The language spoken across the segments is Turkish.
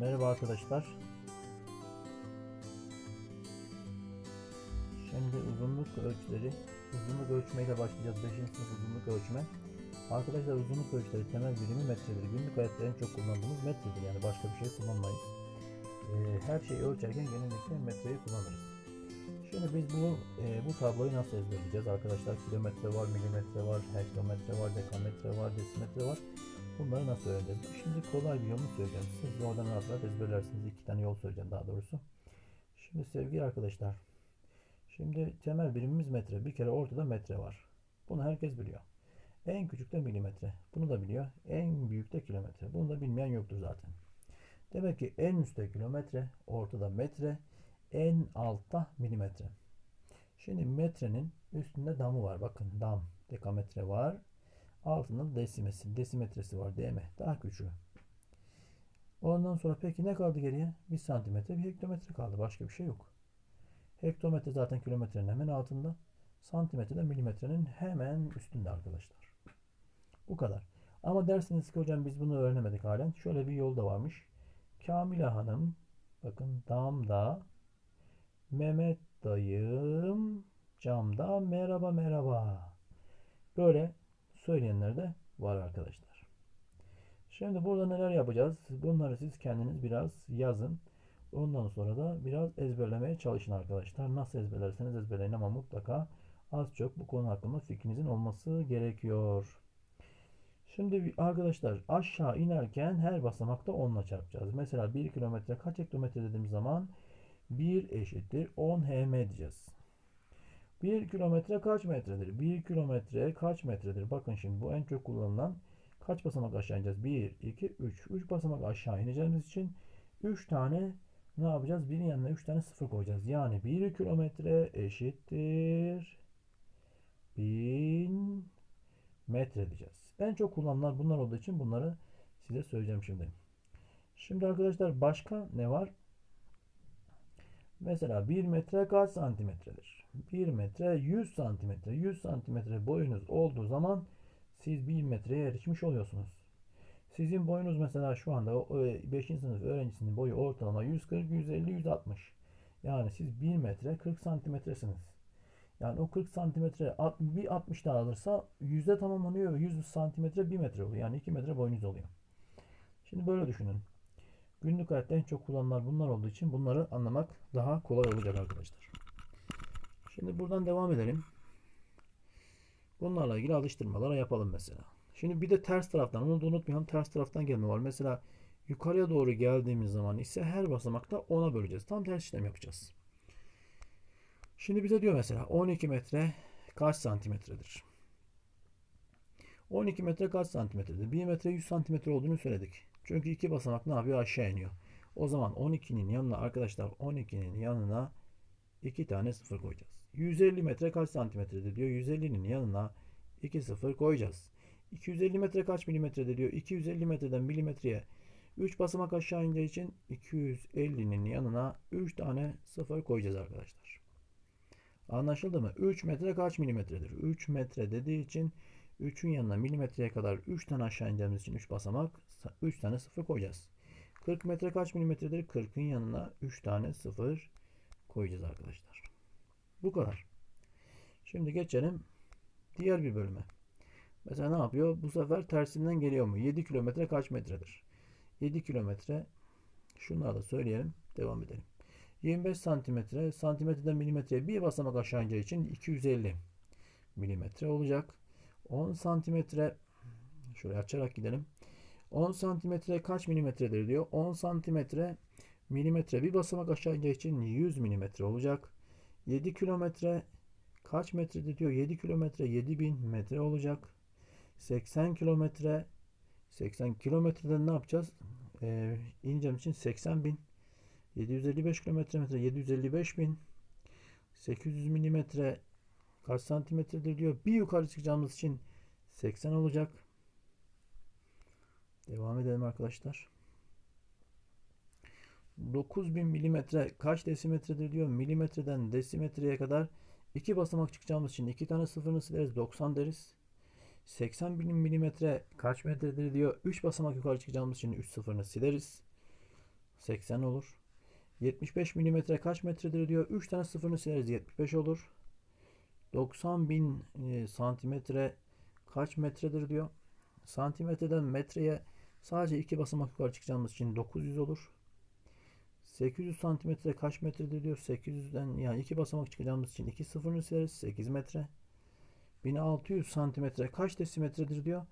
Merhaba arkadaşlar. Şimdi uzunluk ölçüleri, uzunluk ölçmeyle başlayacağız. 5. sınıf uzunluk ölçme. Arkadaşlar uzunluk ölçüleri temel birimi metredir. Günlük hayatta en çok kullandığımız metredir. Yani başka bir şey kullanmayız. Ee, her şeyi ölçerken genellikle metreyi kullanırız. Şimdi biz bu e, bu tabloyu nasıl ezberleyeceğiz arkadaşlar? Kilometre var, milimetre var, hektometre var, dekametre var, desimetre var. Bunları nasıl öğreneceğiz? Şimdi kolay bir yolunu söyleyeceğim. Siz oradan rahat rahat ezberlersiniz. İki tane yol söyleyeceğim daha doğrusu. Şimdi sevgili arkadaşlar. Şimdi temel birimimiz metre. Bir kere ortada metre var. Bunu herkes biliyor. En küçük de milimetre. Bunu da biliyor. En büyük de kilometre. Bunu da bilmeyen yoktur zaten. Demek ki en üstte kilometre, ortada metre, en altta milimetre. Şimdi metrenin üstünde damı var. Bakın dam, dekametre var. Altında da desimesi, desimetresi var DM. Daha küçüğü. Ondan sonra peki ne kaldı geriye? Bir santimetre, bir hektometre kaldı. Başka bir şey yok. Hektometre zaten kilometrenin hemen altında. Santimetre de milimetrenin hemen üstünde arkadaşlar. Bu kadar. Ama dersiniz ki hocam biz bunu öğrenemedik halen. Şöyle bir yol da varmış. Kamile Hanım bakın damda Mehmet dayım camda merhaba merhaba. Böyle söyleyenler de var arkadaşlar. Şimdi burada neler yapacağız? Bunları siz kendiniz biraz yazın. Ondan sonra da biraz ezberlemeye çalışın arkadaşlar. Nasıl ezberlerseniz ezberleyin ama mutlaka az çok bu konu hakkında fikrinizin olması gerekiyor. Şimdi arkadaşlar aşağı inerken her basamakta 10 ile çarpacağız. Mesela 1 kilometre kaç hektometre dediğim zaman 1 eşittir 10 hm diyeceğiz. 1 kilometre kaç metredir? 1 kilometre kaç metredir? Bakın şimdi bu en çok kullanılan kaç basamak aşağı ineceğiz? 1, 2, 3. 3 basamak aşağı ineceğimiz için 3 tane ne yapacağız? Birin yanına 3 tane sıfır koyacağız. Yani 1 kilometre eşittir 1000 metre diyeceğiz. En çok kullanılan bunlar olduğu için bunları size söyleyeceğim şimdi. Şimdi arkadaşlar başka ne var? Mesela 1 metre kaç santimetredir? 1 metre 100 santimetre. 100 santimetre boyunuz olduğu zaman siz 1 metreye erişmiş oluyorsunuz. Sizin boyunuz mesela şu anda 5. sınıf öğrencisinin boyu ortalama 140, 150, 160. Yani siz 1 metre 40 santimetresiniz. Yani o 40 santimetre bir 60 daha alırsa yüzde tamamlanıyor ve 100 santimetre 1 metre oluyor. Yani 2 metre boyunuz oluyor. Şimdi böyle düşünün. Günlük hayatta en çok kullanılan bunlar olduğu için bunları anlamak daha kolay olacak arkadaşlar. Şimdi buradan devam edelim. Bunlarla ilgili alıştırmalara yapalım mesela. Şimdi bir de ters taraftan onu da unutmayalım. Ters taraftan gelme var. Mesela yukarıya doğru geldiğimiz zaman ise her basamakta 10'a böleceğiz. Tam ters işlem yapacağız. Şimdi bize diyor mesela 12 metre kaç santimetredir? 12 metre kaç santimetredir? 1 metre 100 santimetre olduğunu söyledik. Çünkü iki basamak ne yapıyor? Aşağı iniyor. O zaman 12'nin yanına arkadaşlar 12'nin yanına 2 tane sıfır koyacağız. 150 metre kaç santimetredir diyor. 150'nin yanına 2 sıfır koyacağız. 250 metre kaç milimetredir diyor. 250 metreden milimetreye 3 basamak aşağı ineceği için 250'nin yanına 3 tane sıfır koyacağız arkadaşlar. Anlaşıldı mı? 3 metre kaç milimetredir? 3 metre dediği için 3'ün yanına milimetreye kadar 3 tane aşağı ineceğimiz için 3 basamak 3 tane sıfır koyacağız. 40 metre kaç milimetredir? 40'ın yanına 3 tane sıfır koyacağız arkadaşlar. Bu kadar. Şimdi geçelim diğer bir bölüme. Mesela ne yapıyor? Bu sefer tersinden geliyor mu? 7 kilometre kaç metredir? 7 kilometre şunları da söyleyelim. Devam edelim. 25 santimetre santimetreden milimetreye bir basamak aşağı ineceği için 250 milimetre olacak. 10 santimetre şöyle açarak gidelim. 10 santimetre kaç milimetredir diyor. 10 santimetre milimetre bir basamak aşağı ineceği için 100 milimetre olacak. 7 kilometre kaç metredir diyor. 7 kilometre 7000 metre olacak. 80 kilometre 80 kilometreden ne yapacağız? Ee, ineceğim için 80 bin 755 kilometre metre 755 bin 800 milimetre kaç santimetredir diyor. Bir yukarı çıkacağımız için 80 olacak. Devam edelim arkadaşlar. 9000 milimetre kaç desimetredir diyor. Milimetreden desimetreye kadar iki basamak çıkacağımız için iki tane sıfırını sileriz. 90 deriz. 80 bin milimetre kaç metredir diyor. 3 basamak yukarı çıkacağımız için 3 sıfırını sileriz. 80 olur. 75 milimetre kaç metredir diyor. 3 tane sıfırını sileriz 75 olur. 90 bin e, santimetre kaç metredir diyor. Santimetreden metreye sadece iki basamak yukarı çıkacağımız için 900 olur. 800 santimetre kaç metredir diyor. 800'den yani iki basamak çıkacağımız için iki sıfırını sileriz. 8 metre. 1600 santimetre kaç desimetredir diyor.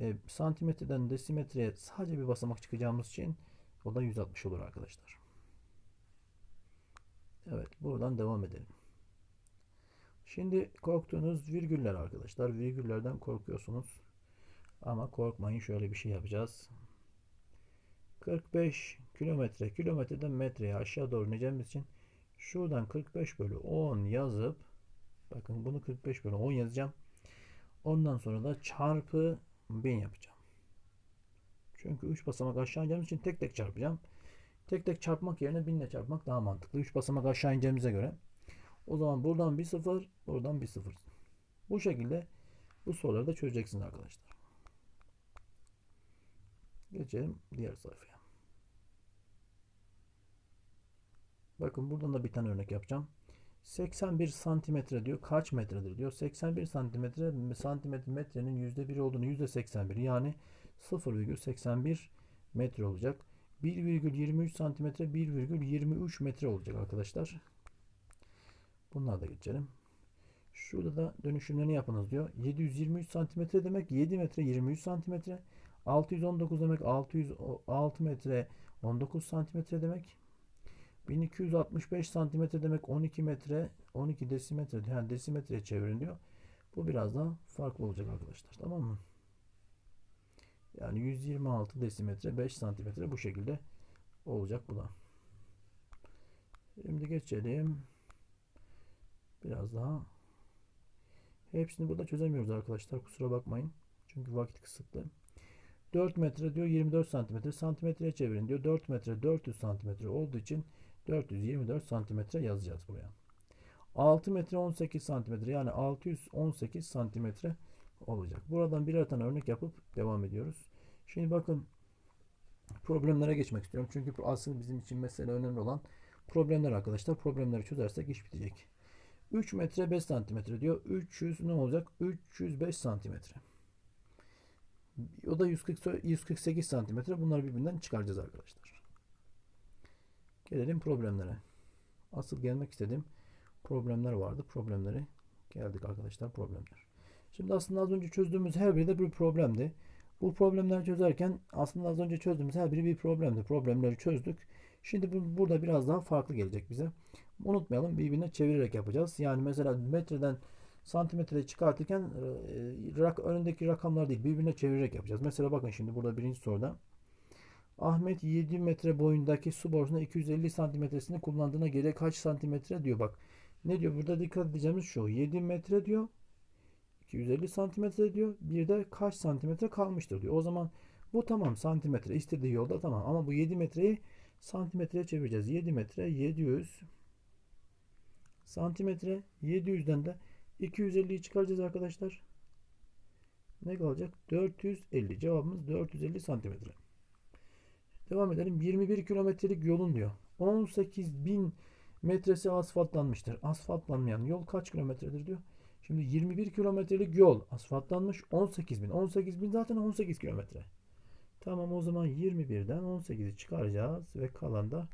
E, santimetreden desimetreye sadece bir basamak çıkacağımız için o da 160 olur arkadaşlar. Evet buradan devam edelim. Şimdi korktuğunuz virgüller arkadaşlar. Virgüllerden korkuyorsunuz. Ama korkmayın şöyle bir şey yapacağız. 45 kilometre kilometreden metreye aşağı doğru ineceğimiz için şuradan 45 bölü 10 yazıp bakın bunu 45 bölü 10 yazacağım. Ondan sonra da çarpı 1000 yapacağım. Çünkü 3 basamak aşağı ineceğimiz için tek tek çarpacağım. Tek tek çarpmak yerine 1000 ile çarpmak daha mantıklı. 3 basamak aşağı ineceğimize göre. O zaman buradan bir sıfır, buradan bir sıfır. Bu şekilde bu soruları da çözeceksiniz arkadaşlar. Geçelim diğer sayfaya. Bakın buradan da bir tane örnek yapacağım. 81 santimetre diyor. Kaç metredir diyor. 81 santimetre santimetre metrenin yüzde biri olduğunu yüzde 81 yani 0,81 metre olacak. 1,23 santimetre 1,23 metre olacak arkadaşlar. Bunlar da geçelim. Şurada da dönüşümlerini yapınız diyor. 723 santimetre demek 7 metre 23 santimetre. 619 demek 606 metre 19 santimetre demek. 1265 santimetre demek 12 metre 12 desimetre yani desimetreye çevirin diyor. Bu biraz daha farklı olacak arkadaşlar. Tamam mı? Yani 126 desimetre 5 santimetre bu şekilde olacak bu da. Şimdi geçelim. Biraz daha. Hepsini burada çözemiyoruz arkadaşlar. Kusura bakmayın. Çünkü vakit kısıtlı. 4 metre diyor 24 santimetre. Santimetreye çevirin diyor. 4 metre 400 santimetre olduğu için 424 santimetre yazacağız buraya. 6 metre 18 santimetre yani 618 santimetre olacak. Buradan birer tane örnek yapıp devam ediyoruz. Şimdi bakın problemlere geçmek istiyorum. Çünkü asıl bizim için mesele önemli olan problemler arkadaşlar. Problemleri çözersek iş bitecek. 3 metre 5 santimetre diyor. 300 ne olacak? 305 santimetre. O da 140, 148 santimetre. Bunları birbirinden çıkaracağız arkadaşlar. Gelelim problemlere. Asıl gelmek istediğim problemler vardı. Problemleri geldik arkadaşlar problemler. Şimdi aslında az önce çözdüğümüz her biri de bir problemdi. Bu problemleri çözerken aslında az önce çözdüğümüz her biri bir problemdi. Problemleri çözdük. Şimdi bu, burada biraz daha farklı gelecek bize. Unutmayalım birbirine çevirerek yapacağız. Yani mesela metreden santimetre çıkartırken e, önündeki rakamlar değil birbirine çevirerek yapacağız. Mesela bakın şimdi burada birinci soruda. Ahmet 7 metre boyundaki su borusuna 250 santimetresini kullandığına göre kaç santimetre diyor bak. Ne diyor burada dikkat edeceğimiz şu 7 metre diyor 250 santimetre diyor. Bir de kaç santimetre kalmıştır diyor. O zaman bu tamam santimetre istediği yolda tamam ama bu 7 metreyi santimetreye çevireceğiz. 7 metre 700 santimetre 700'den de 250'yi çıkaracağız arkadaşlar. Ne kalacak? 450. Cevabımız 450 santimetre. Devam edelim. 21 kilometrelik yolun diyor. 18 bin metresi asfaltlanmıştır. Asfaltlanmayan yol kaç kilometredir diyor. Şimdi 21 kilometrelik yol asfaltlanmış 18 bin. 18 bin zaten 18 kilometre. Tamam o zaman 21'den 18'i çıkaracağız ve kalan da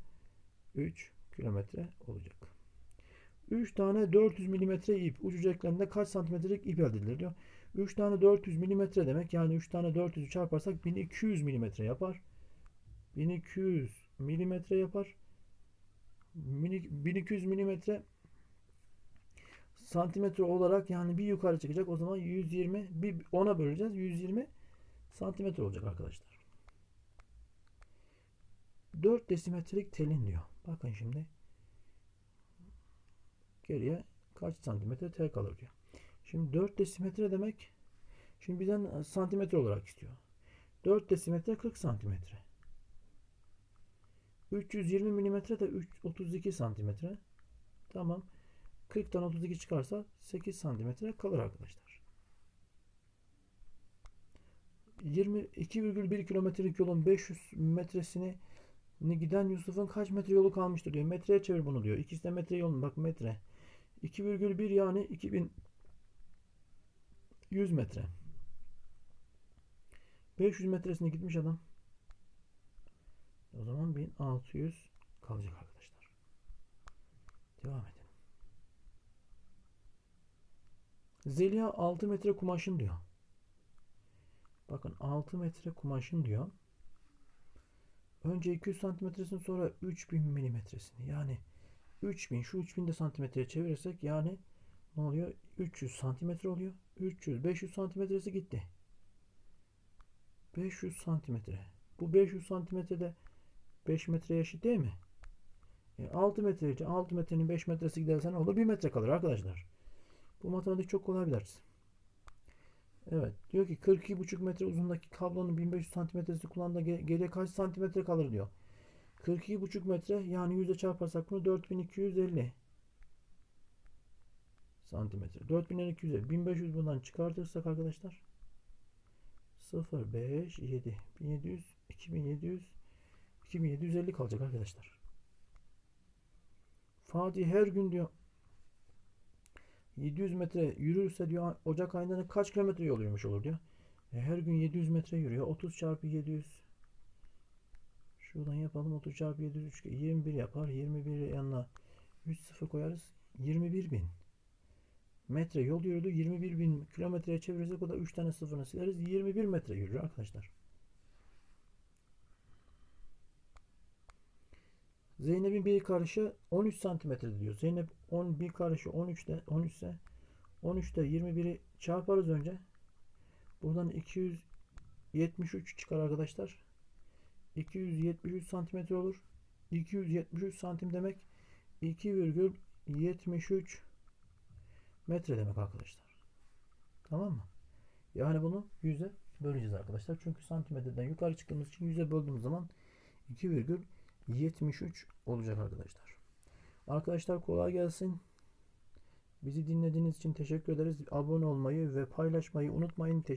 3 kilometre olacak. 3 tane 400 milimetre ip ucu kaç santimetrelik ip elde edilir diyor. 3 tane 400 milimetre demek yani 3 tane 400'ü çarparsak 1200 milimetre yapar. 1200 milimetre yapar. 1200 milimetre santimetre olarak yani bir yukarı çıkacak. O zaman 120 bir ona böleceğiz. 120 santimetre olacak arkadaşlar. 4 desimetrelik telin diyor. Bakın şimdi. Geriye kaç santimetre tel kalır diyor. Şimdi 4 desimetre demek şimdi bizden santimetre olarak istiyor. 4 desimetre 40 santimetre. 320 milimetre de 32 santimetre. Tamam. 40'tan 32 çıkarsa 8 santimetre kalır arkadaşlar. 22,1 kilometrelik yolun 500 metresini giden Yusuf'un kaç metre yolu kalmıştır diyor. Metreye çevir bunu diyor. İkisi de metre yolun. Bak metre. 2,1 yani 2100 metre. 500 metresine gitmiş adam. O zaman 1600 kalacak arkadaşlar. Devam edelim. Zeliha 6 metre kumaşın diyor. Bakın 6 metre kumaşın diyor. Önce 200 santimetresini sonra 3000 milimetresini. Yani 3000 şu 3000 de santimetreye çevirirsek yani ne oluyor? 300 santimetre oluyor. 300 500 santimetresi gitti. 500 santimetre. Bu 500 santimetrede 5 metreye eşit değil mi? E, 6 metre 6 metrenin 5 metresi giderse ne olur? 1 metre kalır arkadaşlar. Bu matematik çok kolay bir ders. Evet. Diyor ki 42,5 metre uzundaki kablonun 1500 santimetresi kullandığı ge- geriye kaç santimetre kalır diyor. 42,5 metre yani yüzde çarparsak bunu 4250 santimetre. 4250. 1500 bundan çıkartırsak arkadaşlar 0, 5, 7, 1700, 2700, 2750 kalacak arkadaşlar. Fatih her gün diyor 700 metre yürürse diyor Ocak ayında kaç kilometre yol yürümüş olur diyor. E, her gün 700 metre yürüyor. 30 çarpı 700 Şuradan yapalım 30 çarpı 700 3, 21 yapar. 21 yanına 3 sıfır koyarız. 21 bin metre yol yürüdü. 21 bin kilometreye çevirirsek o da 3 tane sıfırını sileriz. 21 metre yürür arkadaşlar. Zeynep'in bir karışı 13 santimetre diyor. Zeynep 10 bir karışı 13'te 13 ise 13'te 21'i çarparız önce. Buradan 273 çıkar arkadaşlar. 273 santimetre olur. 273 santim demek 2,73 metre demek arkadaşlar. Tamam mı? Yani bunu yüze böleceğiz arkadaşlar. Çünkü santimetreden yukarı çıktığımız için yüze böldüğümüz zaman 2,73 olacak arkadaşlar. Arkadaşlar kolay gelsin. Bizi dinlediğiniz için teşekkür ederiz. Abone olmayı ve paylaşmayı unutmayın. Teşekkür